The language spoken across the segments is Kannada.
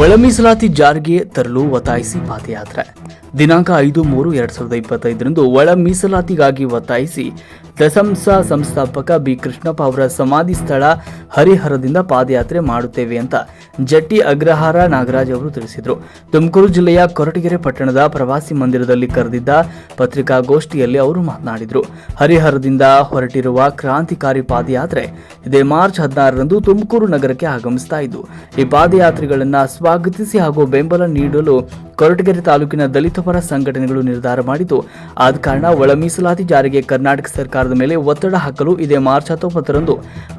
ಒಳ ಮೀಸಲಾತಿ ಜಾರಿಗೆ ತರಲು ಒತ್ತಾಯಿಸಿ ಪಾದಯಾತ್ರೆ. ದಿನಾಂಕ ಐದು ಮೂರು ಎರಡ್ ಸಾವಿರದ ಇಪ್ಪತ್ತೈದರಂದು ಒಳ ಮೀಸಲಾತಿಗಾಗಿ ಒತ್ತಾಯಿಸಿ ದಸಂಸ ಸಂಸ್ಥಾಪಕ ಬಿ ಕೃಷ್ಣಪ್ಪ ಅವರ ಸಮಾಧಿ ಸ್ಥಳ ಹರಿಹರದಿಂದ ಪಾದಯಾತ್ರೆ ಮಾಡುತ್ತೇವೆ ಅಂತ ಜಟ್ಟಿ ಅಗ್ರಹಾರ ನಾಗರಾಜ್ ಅವರು ತಿಳಿಸಿದರು. ತುಮಕೂರು ಜಿಲ್ಲೆಯ ಕೊರಟಗೆರೆ ಪಟ್ಟಣದ ಪ್ರವಾಸಿ ಮಂದಿರದಲ್ಲಿ ಕರೆದಿದ್ದ ಪತ್ರಿಕಾಗೋಷ್ಠಿಯಲ್ಲಿ ಅವರು ಮಾತನಾಡಿದರು. ಹರಿಹರದಿಂದ ಹೊರಟಿರುವ ಕ್ರಾಂತಿಕಾರಿ ಪಾದಯಾತ್ರೆ ಇದೇ ಮಾರ್ಚ್ ಹದಿನಾರರಂದು ತುಮಕೂರು ನಗರಕ್ಕೆ ಆಗಮಿಸ್ತಾ ಇದ್ದು, ಈ ಪಾದಯಾತ್ರೆಗಳನ್ನು ಸ್ವಾಗತಿಸಿ ಹಾಗೂ ಬೆಂಬಲ ನೀಡಲು ಕೊರಟಗೆರೆ ತಾಲೂಕಿನ ದಲಿತ ಪರ ಸಂಘಟನೆಗಳು ನಿರ್ಧಾರ ಮಾಡಿದ್ದು, ಆದ ಕಾರಣ ಒಳ ಮೀಸಲಾತಿ ಜಾರಿಗೆ ಕರ್ನಾಟಕ ಸರ್ಕಾರದ ಮೇಲೆ ಒತ್ತಡ ಹಾಕಲು ಇದೇ ಮಾರ್ಚ್ ಹತ್ತೊಂಬತ್ತರಂದು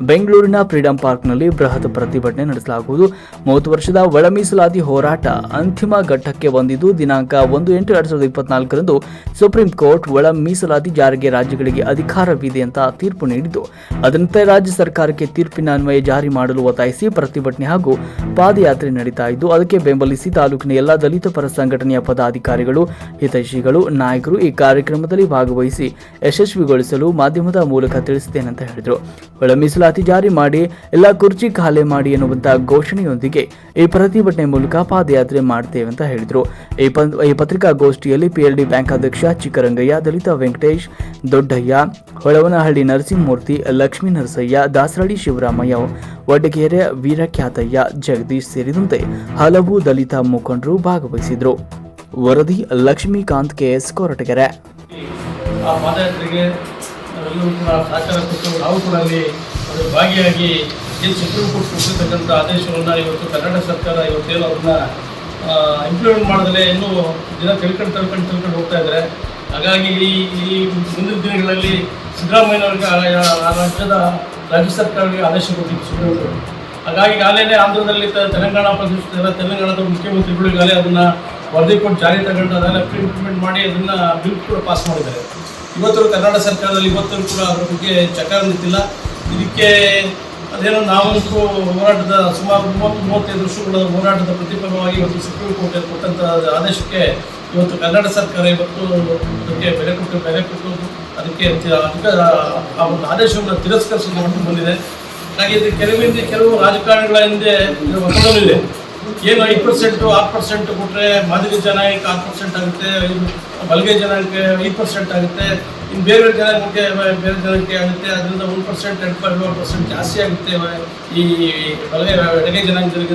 ಬೆಂಗಳೂರಿನ ಫ್ರೀಡಂ ಪಾರ್ಕ್ನಲ್ಲಿ ಬೃಹತ್ ಪ್ರತಿಭಟನೆ ನಡೆಸಲಾಗುವುದು. ಮೂವತ್ತು ವರ್ಷದ ಒಳ ಮೀಸಲಾತಿ ಹೋರಾಟ ಅಂತಿಮ ಘಟ್ಟಕ್ಕೆ ಬಂದಿದ್ದು, ದಿನಾಂಕ ಒಂದು ಎಂಟು ಎರಡ್ ಸಾವಿರದ ಇಪ್ಪತ್ನಾಲ್ಕರಂದು ಸುಪ್ರೀಂ ಕೋರ್ಟ್ ಒಳ ಮೀಸಲಾತಿ ಜಾರಿಗೆ ರಾಜ್ಯಗಳಿಗೆ ಅಧಿಕಾರವಿದೆ ಅಂತ ತೀರ್ಪು ನೀಡಿದ್ದು ಅದರಂತೆ ರಾಜ್ಯ ಸರ್ಕಾರಕ್ಕೆ ತೀರ್ಪಿನ ಅನ್ವಯ ಜಾರಿ ಮಾಡಲು ಒತ್ತಾಯಿಸಿ ಪ್ರತಿಭಟನೆ ಹಾಗೂ ಪಾದಯಾತ್ರೆ ನಡೀತಾ ಇದ್ದು, ಅದಕ್ಕೆ ಬೆಂಬಲಿಸಿ ತಾಲೂಕಿನ ಎಲ್ಲಾ ದಲಿತ ಪರ ಸಂಘಟನೆಯ ಪದಾಧಿಕಾರಿಗಳು, ಹಿತೈಷಿಗಳು, ನಾಯಕರು ಈ ಕಾರ್ಯಕ್ರಮದಲ್ಲಿ ಭಾಗವಹಿಸಿ ಯಶಸ್ವಿಗೊಳಿಸಲು ಮಾಧ್ಯಮದ ಮೂಲಕ ತಿಳಿಸಿದ್ದೇನೆ ಅಂತ ಹೇಳಿದರು. ಒಳ ಮೀಸಲಾತಿ ಜಾರಿ ಮಾಡಿ ಎಲ್ಲ ಕುರ್ಚಿ ಖಾಲಿ ಮಾಡಿ ಎನ್ನುವಂತಹ ಘೋಷಣೆಯೊಂದಿಗೆ ಈ ಪ್ರತಿಭಟನೆ ಮೂಲಕ ಪಾದಯಾತ್ರೆ ಮಾಡ್ತೇವೆ ಅಂತ ಹೇಳಿದರು. ಈ ಪತ್ರಿಕಾಗೋಷ್ಠಿಯಲ್ಲಿ ಪಿಎಲ್ಡಿ ಬ್ಯಾಂಕ್ ಅಧ್ಯಕ್ಷ ಚಿಕ್ಕರಂಗಯ್ಯ, ದಲಿತ ವೆಂಕಟೇಶ್ ದೊಡ್ಡಯ್ಯ, ಹೊಳವನಹಳ್ಳಿ ನರಸಿಂಹಮೂರ್ತಿ, ಲಕ್ಷ್ಮೀ ನರಸಯ್ಯ, ದಾಸರಳ್ಳಿ ಶಿವರಾಮಯ್ಯ ವಡಗೇರೆ ವೀರಖ್ಯಾತಯ್ಯ ಜಗದೀಶ್ ಸೇರಿದಂತೆ ಹಲವು ದಲಿತ ಮುಖಂಡರು ಭಾಗವಹಿಸಿದ್ರು ವರದಿ ಲಕ್ಷ್ಮೀಕಾಂತ್ ಕೆಎಸ್ ಕೊರಟಗೆರೆ. ಭಾಗಿಯಾಗಿ ಇವತ್ತು ಸರ್ಕಾರ ಅದನ್ನ ಇಂಪ್ಲಿಮೆಂಟ್ ಮಾಡಿದ್ರೆ ಇನ್ನೂ ದಿನ ತಿಳ್ಕೊಂಡು ತಿಳ್ಕೊಂಡು ತಿಳ್ಕೊಂಡು ಹೋಗ್ತಾ ಇದ್ದಾರೆ. ಹಾಗಾಗಿ ಈ ಮುಂದಿನ ದಿನಗಳಲ್ಲಿ ಸಿದ್ದರಾಮಯ್ಯನವ್ರಿಗೆ ಆ- ಆ ರಾಜ್ಯದ ರಾಜ್ಯ ಸರ್ಕಾರಕ್ಕೆ ಆದೇಶ ಕೊಟ್ಟಿತ್ತು ಸುಪ್ರೀಂ ಕೋರ್ಟ್ ಹಾಗಾಗಿ ಈಗಾಗಲೇ ಆಂಧ್ರದಲ್ಲಿ ತೆಲಂಗಾಣ ಪ್ರದೇಶದ ತೆಲಂಗಾಣದ ಮುಖ್ಯಮಂತ್ರಿಗಳು ಈಗಾಗಲೇ ಅದನ್ನ ವರದಿ ಕೊಟ್ಟು ಜಾರಿ ತಗೊಂಡು ಅದನ್ನ ಇಂಪ್ಲಿಮೆಂಟ್ ಮಾಡಿ ಅದನ್ನ ಬಿಲ್ ಕೂಡ ಪಾಸ್ ಮಾಡಿದ್ದಾರೆ. ಇವತ್ತು ಕರ್ನಾಟಕ ಸರ್ಕಾರದಲ್ಲಿ ಇವತ್ತು ಕೂಡ ಅದರ ಬಗ್ಗೆ ಚಕಾರ ನಿಂತಿಲ್ಲ. ಇದಕ್ಕೆ ಅದೇನೋ ನಾವಂತೂ ಹೋರಾಟದ ಸುಮಾರು ಮೂವತ್ತು ಮೂವತ್ತೈದು ವರ್ಷಗಳ ಹೋರಾಟದ ಪ್ರತಿಫಲವಾಗಿ ಇವತ್ತು ಸುಪ್ರೀಂ ಕೋರ್ಟ್ ಕೊಟ್ಟಂಥ ಆದೇಶಕ್ಕೆ ಇವತ್ತು ಕನ್ನಡ ಸರ್ಕಾರ ಇವತ್ತು ಅದಕ್ಕೆ ಬೆಲೆ ಕೊಟ್ಟು ಬೆಲೆ ಕೊಟ್ಟು ಅದಕ್ಕೆ ಆ ಒಂದು ಆದೇಶವನ್ನು ತಿರಸ್ಕರಿಸಿದ ಹೊರಟು ಬಂದಿದೆ. ಹಾಗೆ ಇದು ಕೆಲವಿಂದ ಕೆಲವು ರಾಜಕಾರಣಿಗಳ ಹಿಂದೆ ಇದೆ ಏನು ಐದು ಪರ್ಸೆಂಟು ಆರು ಪರ್ಸೆಂಟ್ ಕೊಟ್ಟರೆ ಮಾದರಿ ಜನಾಂಗಕ್ಕೆ ಆರು ಪರ್ಸೆಂಟ್ ಆಗುತ್ತೆ ಬಲ್ಗೆ ಜನಾಂಗಕ್ಕೆ ಐದು ಪರ್ಸೆಂಟ್ ಆಗುತ್ತೆ, ಇನ್ನು ಬೇರೆ ಬೇರೆ ಜನಾಂಗಕ್ಕೆ ಬೇರೆ ಜನಕ್ಕೆ ಆಗುತ್ತೆ, ಅದರಿಂದ ಒಂದು ಪರ್ಸೆಂಟ್ ಎರಡು ಏಳು ಪರ್ಸೆಂಟ್ ಜಾಸ್ತಿ ಆಗುತ್ತೆ, ಈ ಬಲ್ಗೆ, ಎಡಗೆ ಜನಾಂಗದಲ್ಲಿ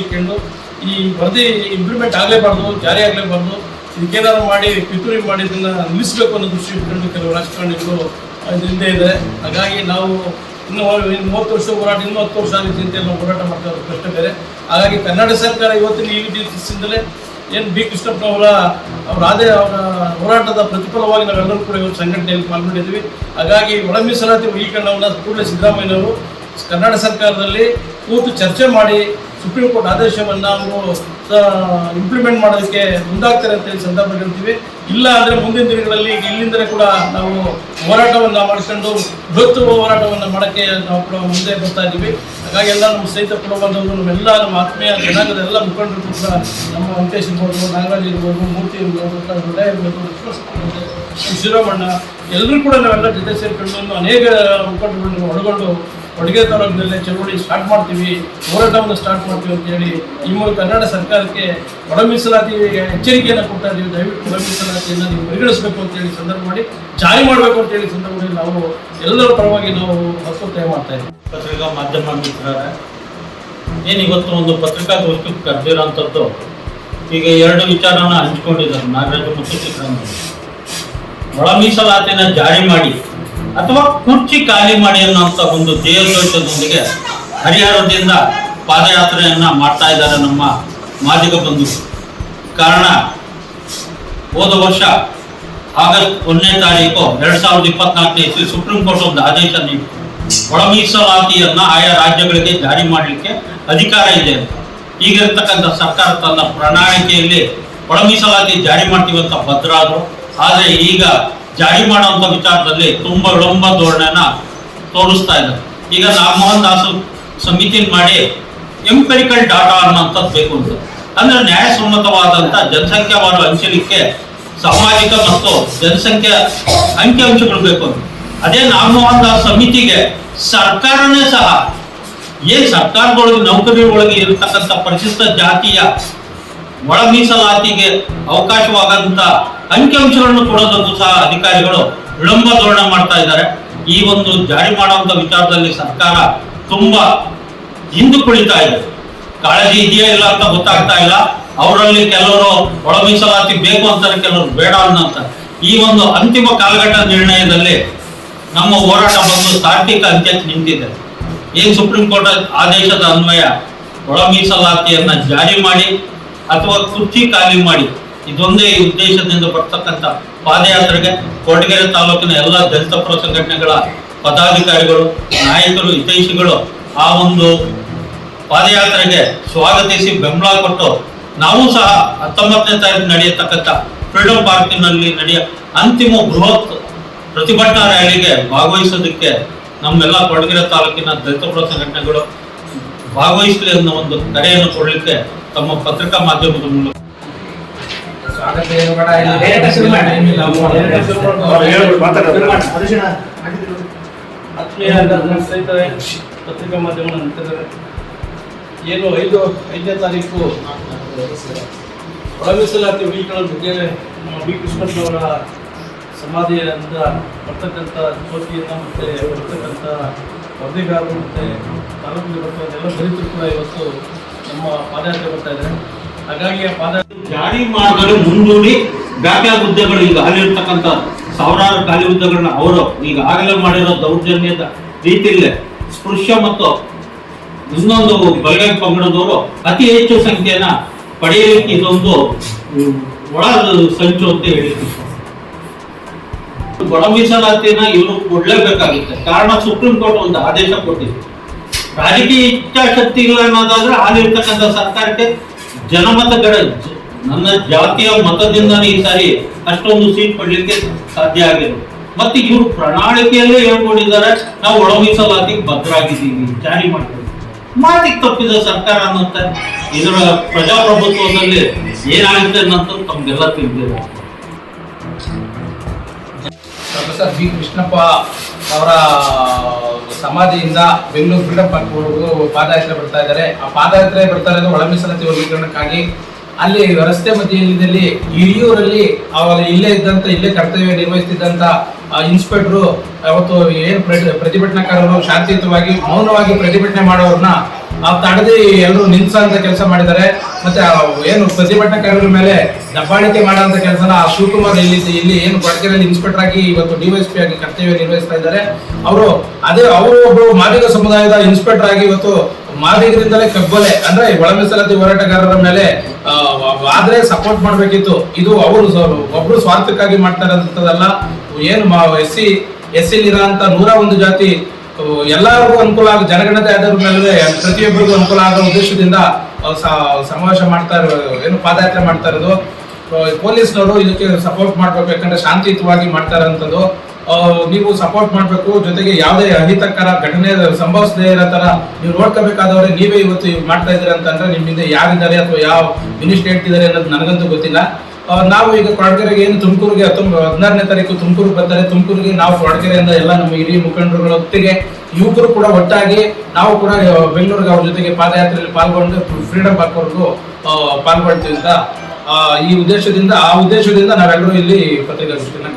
ಇಟ್ಕೊಂಡು ಈ ವರದಿ ಇಂಪ್ಲಿಮೆಂಟ್ ಆಗಲೇಬಾರ್ದು, ಜಾರಿ ಆಗಲೇಬಾರ್ದು, ಇದಕ್ಕೇನಾದ್ರು ಮಾಡಿ, ಪಿತೂರಿ ಮಾಡಿ ಇದನ್ನು ನಿಲ್ಲಿಸಬೇಕು ಅನ್ನೋ ದೃಷ್ಟಿ ಇಟ್ಕೊಂಡು ಕೆಲವು ರಾಜಕಾರಣಿಗಳು ಹಿಂದೆ ಇದೆ. ಹಾಗಾಗಿ ನಾವು ಇನ್ನು ಇನ್ನು ಮೂವತ್ತು ವರ್ಷ ಹೋರಾಟ, ಇನ್ನೂ ಹತ್ತು ವರ್ಷ ಆಗುತ್ತೆ ಅಂತ ನಾವು ಹೋರಾಟ ಮಾಡ್ತಾ ಇರೋದು ಕಷ್ಟ ಬೇರೆ. ಹಾಗಾಗಿ ಕನ್ನಡ ಸರ್ಕಾರ ಇವತ್ತಿನ ಈ ದಿವಸದಿಂದಲೇ ಏನು ಬಿ. ಕೃಷ್ಣಪ್ಪನವರ ಅವರ ಆದೇ, ಅವರ ಹೋರಾಟದ ಪ್ರತಿಫಲವಾಗಿ ನಾವೆಲ್ಲರೂ ಕೂಡ ಇವತ್ತು ಸಂಘಟನೆಯಲ್ಲಿ ಪಾಲ್ಗೊಂಡಿದ್ವಿ ಹಾಗಾಗಿ ಒಳ ಮೀಸಲಾತಿ ವರ್ಗೀಕರಣವನ್ನು ಕೂಡಲೇ ಸಿದ್ದರಾಮಯ್ಯನವರು ಕನ್ನಡ ಸರ್ಕಾರದಲ್ಲಿ ಕೂತು ಚರ್ಚೆ ಮಾಡಿ ಸುಪ್ರೀಂ ಕೋರ್ಟ್ ಆದೇಶವನ್ನು ಅವರು ಇಂಪ್ಲಿಮೆಂಟ್ ಮಾಡೋದಕ್ಕೆ ಮುಂದಾಗ್ತಾರೆ ಅಂತ ಹೇಳಿ ಹೇಳ್ತೀವಿ. ಇಲ್ಲ ಅಂದರೆ ಮುಂದಿನ ದಿನಗಳಲ್ಲಿ ಇಲ್ಲಿಂದಲೇ ಕೂಡ ನಾವು ಹೋರಾಟವನ್ನು ಮಾಡಿಕೊಂಡು ಬೃಹತ್ ಹೋರಾಟವನ್ನು ಮಾಡೋಕ್ಕೆ ನಾವು ಕೂಡ ಮುಂದೆ ಬರ್ತಾ ಇದ್ದೀವಿ. ಹಾಗಾಗಿ ಎಲ್ಲ ನಮ್ಮ ಕೂಡ ಬಂದವರು, ನಮ್ಮೆಲ್ಲ ನಮ್ಮ ಆತ್ಮೀಯ ಜನಾಂಗದ ಎಲ್ಲ ಮುಖಂಡರು ಕೂಡ ನಮ್ಮ ವೆಂಕಟೇಶ್ ಇರ್ಬೋದು, ನಾಗರಾಜ್ ಇರ್ಬೋದು, ಮೂರ್ತಿ ಇರ್ಬೋದು ಹೃದಯ ಇರ್ಬೋದು ಶಿವರಾಮಣ್ಣ ಎಲ್ಲರೂ ಕೂಡ ನಾವೆಲ್ಲ ಜೊತೆ ಸೇರಿಕೊಂಡು ಅನೇಕ ಮುಖಂಡರುಗಳನ್ನು ಒಳಗೊಂಡು ಅಡುಗೆ ತಾಲೂಕಿನಲ್ಲೇ ಚಳವಳಿ ಸ್ಟಾರ್ಟ್ ಮಾಡ್ತೀವಿ, ಹೋರಾಟವನ್ನು ಸ್ಟಾರ್ಟ್ ಮಾಡ್ತೀವಿ ಅಂತ ಹೇಳಿ ಈ ಮೂಲಕ ಕನ್ನಡ ಸರ್ಕಾರಕ್ಕೆ ಒಳ ಮೀಸಲಾತಿ ಎಚ್ಚರಿಕೆಯನ್ನು ಕೊಡ್ತಾ ಇದ್ದೀವಿ ದಯವಿಟ್ಟು ಒಳ ಮೀಸಲಾತಿಯನ್ನು ನೀವು ಪರಿಗಣಿಸಬೇಕು ಅಂತ ಹೇಳಿ ಸಂದರ್ಭ ಮಾಡಿ, ಜಾರಿ ಮಾಡಬೇಕು ಅಂತ ಹೇಳಿ ಸಂದರ್ಭದಲ್ಲಿ ನಾವು ಎಲ್ಲರ ಪರವಾಗಿ ನಾವು ಒತ್ತಾಯ ಮಾಡ್ತಾ ಇದ್ದೀವಿ. ಪತ್ರಿಕಾ ಮಾಧ್ಯಮ ಮಿತ್ರರೇ, ಏನು ಇವತ್ತು ಒಂದು ಪತ್ರಿಕಾ ಗೋಷ್ಠಿ ಕರೆದಿರೋಂಥದ್ದು, ಈಗ ಎರಡು ವಿಚಾರನ ಹಂಚ್ಕೊಂಡಿದ್ದಾರೆ ನಾಗರಾಜು ಮತ್ತು ಚಿತ್ರ ಒಳ ಜಾರಿ ಮಾಡಿ ಅಥವಾ ಕುರ್ಚಿ ಖಾಲಿ ಮಾಡಿ ಅನ್ನುವಂಥ ಒಂದು ಧ್ಯೇಯೋದ್ದೇಶದೊಂದಿಗೆ ಹರಿಹರದಿಂದ ಪಾದಯಾತ್ರೆಯನ್ನ ಮಾಡ್ತಾ ಇದ್ದಾರೆ ನಮ್ಮ ಮಾದಿಗ ಬಂಧು. ಕಾರಣ, ಹೋದ ವರ್ಷ ಆಗಸ್ಟ್ ಒಂದನೇ ತಾರೀಕು ಎರಡ್ ಸಾವಿರದ ಇಪ್ಪತ್ನಾಲ್ಕನೇ ಇಸ್ವಿ ಸುಪ್ರೀಂ ಕೋರ್ಟ್ ಒಂದು ಆದೇಶ ನೀಡಿ ಒಳ ಮೀಸಲಾತಿಯನ್ನ ಆಯಾ ರಾಜ್ಯಗಳಿಗೆ ಜಾರಿ ಮಾಡಲಿಕ್ಕೆ ಅಧಿಕಾರ ಇದೆ ಈಗಿರ್ತಕ್ಕಂಥ ಸರ್ಕಾರ ತನ್ನ ಪ್ರಣಾಳಿಕೆಯಲ್ಲಿ ಒಳ ಮೀಸಲಾತಿ ಜಾರಿ ಮಾಡ್ತೀವಿ ಅಂತ ಭದ್ರಾದ್ರು. ಆದ್ರೆ ಈಗ ಜಾರಿ ಮಾಡುವಂತ ವಿಚಾರದಲ್ಲಿ ತುಂಬಾ ವಿಳಂಬ ಧೋರಣೆನ ತೋರಿಸ್ತಾ ಇದ್ದಾರೆ. ಈಗ ರಾಮಮೋಹನ್ ದಾಸು ಸಮಿತಿ ಮಾಡಿ ಎಂಪೆರಿಕಲ್ ಡಾಟಾ ಅನ್ನೋಂಥದ್ದು ಬೇಕು ಅಂತ ಅಂದ್ರೆ ನ್ಯಾಯಸಮ್ಮತವಾದಂತ ಜನಸಂಖ್ಯಾವಾರು ಹಂಚಲಿಕ್ಕೆ ಸಾಮಾಜಿಕ ಮತ್ತು ಜನಸಂಖ್ಯಾ ಅಂಕಿಅಂಶಗಳು ಬೇಕು ಅಂತ ಅದೇ ದಾಸ್ ಸಮಿತಿಗೆ ಸರ್ಕಾರನೇ ಸಹ, ಏನ್ ಸರ್ಕಾರದೊಳಗೆ ನೌಕರಿ ಒಳಗೆ ಇರತಕ್ಕಂಥ ಪರಿಶಿಷ್ಟ ಜಾತಿಯ ಒಳ ಮೀಸಲಾತಿಗೆ ಅವಕಾಶವಾಗಂತ ಅಂಕಿಅಂಶಗಳನ್ನು ಕೊಡೋದಕ್ಕೂ ಸಹ ಅಧಿಕಾರಿಗಳು ವಿಳಂಬ ಧೋರಣೆ ಮಾಡ್ತಾ ಇದ್ದಾರೆ. ಈ ಒಂದು ಜಾರಿ ಮಾಡುವಂತ ವಿಚಾರದಲ್ಲಿ ಸರ್ಕಾರ ತುಂಬಾ ಹಿಂದು ಕುಳಿತಾ ಇದೆ. ಕಾಳಜಿ ಇದೆಯಾ ಇಲ್ಲ ಅಂತ ಗೊತ್ತಾಗ್ತಾ ಇಲ್ಲ. ಅವರಲ್ಲಿ ಕೆಲವರು ಒಳ ಮೀಸಲಾತಿ ಬೇಕು ಅಂತಾರೆ, ಕೆಲವರು ಬೇಡ ಅನ್ನಂತಾರೆ ಈ ಒಂದು ಅಂತಿಮ ಕಾಲಘಟ್ಟ ನಿರ್ಣಯದಲ್ಲಿ ನಮ್ಮ ಹೋರಾಟ ಬಂದು ತಾರ್ಕಿಕ ಅಂತ್ಯಕ್ಕೆ ನಿಂತಿದೆ. ಏನ್ ಸುಪ್ರೀಂ ಕೋರ್ಟ್ ಆದೇಶದ ಅನ್ವಯ? ಒಳ ಮೀಸಲಾತಿಯನ್ನ ಜಾರಿ ಮಾಡಿ ಅಥವಾ ಕುರ್ಚಿ ಖಾಲಿ ಮಾಡಿ? ಇದೊಂದೇ ಉದ್ದೇಶದಿಂದ ಬರ್ತಕ್ಕಂಥ ಪಾದಯಾತ್ರೆಗೆ ಕೋಟಗೆರೆ ತಾಲೂಕಿನ ಎಲ್ಲ ದಲಿತ ಪರ ಸಂಘಟನೆಗಳ ಪದಾಧಿಕಾರಿಗಳು, ನಾಯಕರು, ಹಿತೈಷಿಗಳು ಆ ಒಂದು ಪಾದಯಾತ್ರೆಗೆ ಸ್ವಾಗತಿಸಿ ಬೆಂಬಲ ಕೊಟ್ಟು ನಾವು ಸಹ ಹತ್ತೊಂಬತ್ತನೇ ತಾರೀಕು ನಡೆಯತಕ್ಕಂಥ ಫ್ರೀಡಂ ಪಾರ್ಕಿನಲ್ಲಿ ನಡೆಯ ಅಂತಿಮ ಬೃಹತ್ ಪ್ರತಿಭಟನಾ ರ್ಯಾಲಿಗೆ ಭಾಗವಹಿಸೋದಕ್ಕೆ ನಮ್ಮೆಲ್ಲ ಕೊಡಗೆರೆ ತಾಲೂಕಿನ ದಲಿತ ಪರ ಸಂಘಟನೆಗಳು ಭಾಗವಹಿಸಲಿ ಅನ್ನೋ ಒಂದು ಕರೆಯನ್ನು ಕೊಡಲಿಕ್ಕೆ ತಮ್ಮ ಪತ್ರಿಕಾ ಮಾಧ್ಯಮದ ಮೂಲಕ ಪತ್ರಿಕಾ ಮಾಧ್ಯಮ ನಂತರ ಏನು ಐದು ಐದನೇ ತಾರೀಕು? ಒಳ ಮೀಸಲಾತಿ ಉಳಿಗಳ ಬಗ್ಗೆ ನಮ್ಮ ಬಿ ಕೃಷ್ಣಪ್ಪನವರ ಸಮಾಧಿಯಿಂದ ಬರ್ತಕ್ಕಂಥ ಜ್ಯೋತಿಯನ್ನು ಮತ್ತು ಬರ್ತಕ್ಕಂಥ ವರದಿಗಾರರು ಮತ್ತು ತಾಲೂಕಿಗೆ ಬರ್ತಕ್ಕಂಥ ಎಲ್ಲ ದಲಿತರು ಕೂಡ ಇವತ್ತು ನಮ್ಮ ಪಾದಯಾತ್ರೆ ಬರ್ತಾ ಇದ್ದಾರೆ. ಹಾಗಾಗಿ ಜಾರಿ ಮಾಡಲು ಮುಂದೂಡಿ ಬ್ಯಾಕ್ಲಾಗ್ ಹುದ್ದೆಗಳು ಈಗ ಅಲ್ಲಿರ್ತಕ್ಕಂಥ ಸಾವಿರಾರು ಖಾಲಿ ಹುದ್ದೆಗಳನ್ನ ಅವರು ಈಗ ಆಗಲೇ ಮಾಡಿರೋ ದೌರ್ಜನ್ಯದ ರೀತಿಯಲ್ಲೇ ಸ್ಪೃಶ್ಯ ಮತ್ತು ಇನ್ನೊಂದು ಬಲಗೈ ಪಂಗಡದವರು ಅತಿ ಹೆಚ್ಚು ಸಂಖ್ಯೆಯನ್ನ ಪಡೆಯಲಿಕ್ಕೆ ಇದೊಂದು ಒಳ ಸಂಚು ಅಂತ ಹೇಳಿದ್ರು. ಒಳ ಮೀಸಲಾತಿನ ಇವರು ಕೊಡ್ಲೇಬೇಕಾಗುತ್ತೆ. ಕಾರಣ ಸುಪ್ರೀಂ ಕೋರ್ಟ್ ಒಂದು ಆದೇಶ ಕೊಟ್ಟಿದೆ. ರಾಜಕೀಯ ಇಚ್ಛಾಶಕ್ತಿ ಇಲ್ಲ ಅನ್ನೋದಾದ್ರೆ ಹಾಲಿರ್ತಕ್ಕಂಥ ಸರ್ಕಾರಕ್ಕೆ ಜನಮತಗಳ ನನ್ನ ಜಾತಿಯ ಮತದಿಂದನೇ ಈ ಸಾರಿ ಅಷ್ಟೊಂದು ಸೀಟ್ ಪಡ್ಲಿಕ್ಕೆ ಸಾಧ್ಯ ಆಗಿದೆ. ಮತ್ತೆ ಇವರು ಪ್ರಣಾಳಿಕೆಯಲ್ಲೇ ಹೇಳ್ಕೊಂಡಿದ್ದಾರೆ, ನಾವು ಒಳ ಮೀಸಲಾತಿಗೆ ಭದ್ರಾಗಿದ್ದೀವಿ, ಜಾರಿ ಮಾಡ್ತೀವಿ ಮಾತಿಗೆ ತಪ್ಪಿದ ಸರ್ಕಾರ ಅನ್ನಂತ ಇದರ ಪ್ರಜಾಪ್ರಭುತ್ವದಲ್ಲಿ ಏನಾಗುತ್ತೆ ಅನ್ನೋದು ತಮ್ಗೆಲ್ಲ ತಿಳಿದಿದೆ ಪ್ರೊಫೆಸರ್ ಬಿ ಕೃಷ್ಣಪ್ಪ ಅವರ ಸಮಾಧಿಯಿಂದ ಬೆಂಗಳೂರು ಫ್ರೀಡಮ್ ಪಾರ್ಕ್ವರೆಗೂ ಪಾದಯಾತ್ರೆ ಬರ್ತಾ ಇದ್ದಾರೆ. ಆ ಪಾದಯಾತ್ರೆ ಬರ್ತಾ ಇರೋದು ಒಳ ಮೀಸಲಾತಿ ವರ್ಗೀಕರಣಕ್ಕಾಗಿ. ಅಲ್ಲಿ ರಸ್ತೆ ಮಧ್ಯದಲ್ಲಿ ಹಿರಿಯೂರಲ್ಲಿ ಅವರ ಇಲ್ಲೇ ಇದ್ದಂಥ ಇಲ್ಲೇ ಕರ್ತವ್ಯ ನಿರ್ವಹಿಸ್ತಿದ್ದಂಥ ಇನ್ಸ್ಪೆಕ್ಟ್ರು, ಅವತ್ತು ಏನು ಪ್ರತಿ- ಪ್ರತಿಭಟನಾಕಾರರು ಶಾಂತಿಯುತವಾಗಿ, ಮೌನವಾಗಿ ಪ್ರತಿಭಟನೆ ಮಾಡೋರನ್ನ ಆ ತಡೆದಿ ಎಲ್ಲರೂ ನಿಲ್ಸಂತ ಕೆಲಸ ಮಾಡಿದ್ದಾರೆ. ಮತ್ತೆ ಏನು ಪ್ರತಿಭಟನಾಕಾರರ ಮೇಲೆ ದಬ್ಬಾಳಿಕೆ ಮಾಡೋಂಥ ಕೆಲಸನ ಆ ಶಿವಕುಮಾರ್ ಇಲ್ಲಿ ಇಲ್ಲಿ ಏನು ಕೊಡಗೆರೆಯಲ್ಲಿ ಇನ್ಸ್ಪೆಕ್ಟರ್ ಆಗಿ ಇವತ್ತು ಡಿವೈಎಸ್ಪಿ ಆಗಿ ಕರ್ತವ್ಯ ನಿರ್ವಹಿಸ್ತಾ ಇದ್ದಾರೆ. ಅವರು ಅದೇ ಅವರು ಒಬ್ಬರು ಮಾದಿಗ ಸಮುದಾಯದ ಇನ್ಸ್ಪೆಕ್ಟರ್ ಆಗಿ ಇವತ್ತು ಮಾದಿಗರಿಂದಲೇ ಕಬ್ಬಲೆ ಅಂದ್ರೆ ಒಳ ಹೋರಾಟಗಾರರ ಮೇಲೆ ಆದ್ರೆ ಸಪೋರ್ಟ್ ಮಾಡ್ಬೇಕಿತ್ತು. ಇದು ಅವರು ಒಬ್ರು ಸ್ವಾರ್ಥಕ್ಕಾಗಿ ಮಾಡ್ತಾ ಇರೋದಲ್ಲ ಏನು ಎಸ್ ಸಿ ಎಸ್ ಸಿ ಇರೋಂಥ ನೂರ ಒಂದು ಜಾತಿ ಎಲ್ಲರಿಗೂ ಅನುಕೂಲ ಆಗ ಜನಗಣತಿ ಆಧಾರದ ಮೇಲೆ ಪ್ರತಿಯೊಬ್ಬರಿಗೂ ಅನುಕೂಲ ಆಗೋ ಉದ್ದೇಶದಿಂದ ಸಮಾವೇಶ ಮಾಡ್ತಾ ಇರೋ ಏನು ಪಾದಯಾತ್ರೆ ಮಾಡ್ತಾ ಇರೋದು. ಪೊಲೀಸ್ನವರು ಇದಕ್ಕೆ ಸಪೋರ್ಟ್ ಮಾಡ್ಬೇಕು, ಯಾಕಂದ್ರೆ ಶಾಂತಿಯುತವಾಗಿ ಮಾಡ್ತಾ ಇರೋಂಥದ್ದು ನೀವು ಸಪೋರ್ಟ್ ಮಾಡಬೇಕು, ಜೊತೆಗೆ ಯಾವುದೇ ಅಹಿತಕರ ಘಟನೆ ಸಂಭವಿಸದೇ ಇರೋ ತರ ನೀವು ನೋಡ್ಕೋಬೇಕಾದವ್ರೆ, ನೀವೇ ಇವತ್ತು ಇವ್ ಮಾಡ್ತಾ ಇದ್ದೀರಾ ಅಂತಂದ್ರೆ ನಿಮ್ಮಿಂದ ಯಾರಿದ್ದಾರೆ ಅಥವಾ ಯಾವ ಮಿನಿಸ್ಟರ್ ಇದ್ದಾರೆ ಅನ್ನೋದು ನನಗಂತೂ ಗೊತ್ತಿಲ್ಲ. ನಾವು ಈಗ ಕೊಡಗೆರೆಗೆ ಏನು ತುಮಕೂರಿಗೆ ಹತ್ತೊಂಬ ಹದಿನಾರನೇ ತಾರೀಕು ತುಮಕೂರಿಗೆ ಬರ್ತಾರೆ. ತುಮಕೂರಿಗೆ ನಾವು ಕೊಡಗೆರೆಯಿಂದ ಎಲ್ಲ ನಮ್ಮ ಇಡೀ ಮುಖಂಡರುಗಳ ಒಟ್ಟಿಗೆ ಯುವಕರು ಕೂಡ ಒಟ್ಟಾಗಿ ನಾವು ಕೂಡ ಬೆಂಗಳೂರಿಗೆ ಅವ್ರ ಜೊತೆಗೆ ಪಾದಯಾತ್ರೆಯಲ್ಲಿ ಪಾಲ್ಗೊಂಡು ಫ್ರೀಡಂ ಪಾರ್ಕ್ವರೆಗೂ ಪಾಲ್ಗೊಳ್ತೀವಿ ಅಂತ ಈ ಉದ್ದೇಶದಿಂದ ಆ ಉದ್ದೇಶದಿಂದ ನಾವೆಲ್ಲರೂ ಇಲ್ಲಿ ಪತ್ರಿಕಾಗೋಷ್ಠಿನ